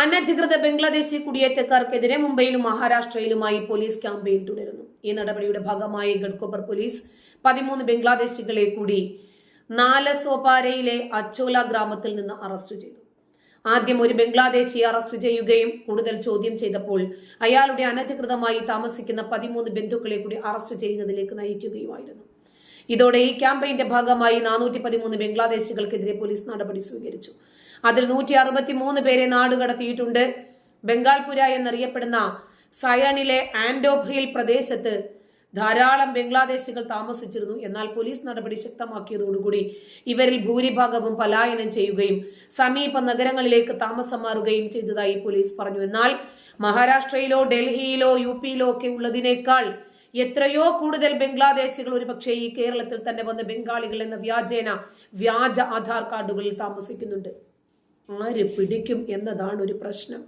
അനധികൃത ബംഗ്ലാദേശി കുടിയേറ്റക്കാർക്കെതിരെ മുംബൈയിലും മഹാരാഷ്ട്രയിലുമായി police campaign തുടരുന്നു. ഈ നടപടിയുടെ ഭാഗമായി ഗഡ്കോപ്പർ പോലീസ് പതിമൂന്ന് ബംഗ്ലാദേശികളെ കൂടി നാലസോപാരയിലെ അച്ചോല ഗ്രാമത്തിൽ നിന്ന് അറസ്റ്റ് ചെയ്തു. ആദ്യം ഒരു ബംഗ്ലാദേശിയെ അറസ്റ്റ് ചെയ്യുകയും കൂടുതൽ ചോദ്യം ചെയ്തപ്പോൾ അയാളുടെ അനധികൃതമായി താമസിക്കുന്ന പതിമൂന്ന് ബന്ധുക്കളെ കൂടി അറസ്റ്റ് ചെയ്യുന്നതിലേക്ക് നയിക്കുകയുമായിരുന്നു. ഇതോടെ ഈ ക്യാമ്പയിന്റെ ഭാഗമായി നാനൂറ്റി പതിമൂന്ന് ബംഗ്ലാദേശികൾക്കെതിരെ പോലീസ് നടപടി സ്വീകരിച്ചു. അതിൽ നൂറ്റി അറുപത്തി മൂന്ന് പേരെ നാടുകടത്തിയിട്ടുണ്ട് ബംഗാൾപുര എന്നറിയപ്പെടുന്ന സയണിലെ ആൻഡോഭയിൽ പ്രദേശത്ത് ധാരാളം ബംഗ്ലാദേശികൾ താമസിച്ചിരുന്നു. എന്നാൽ പോലീസ് നടപടി ശക്തമാക്കിയതോടുകൂടി ഇവരിൽ ഭൂരിഭാഗവും പലായനം ചെയ്യുകയും സമീപ നഗരങ്ങളിലേക്ക് താമസം മാറുകയും ചെയ്തതായി പോലീസ് പറഞ്ഞു. എന്നാൽ മഹാരാഷ്ട്രയിലോ ഡൽഹിയിലോ യു പിയിലോ ഒക്കെ ഉള്ളതിനേക്കാൾ എത്രയോ കൂടുതൽ ബംഗ്ലാദേശികൾ ഒരുപക്ഷെ ഈ കേരളത്തിൽ തന്നെ വന്ന് ബംഗാളികൾ എന്ന വ്യാജേന വ്യാജ ആധാർ കാർഡുകളിൽ താമസിക്കുന്നുണ്ട്. ആര് പിടിക്കും എന്നതാണ് ഒരു പ്രശ്നം.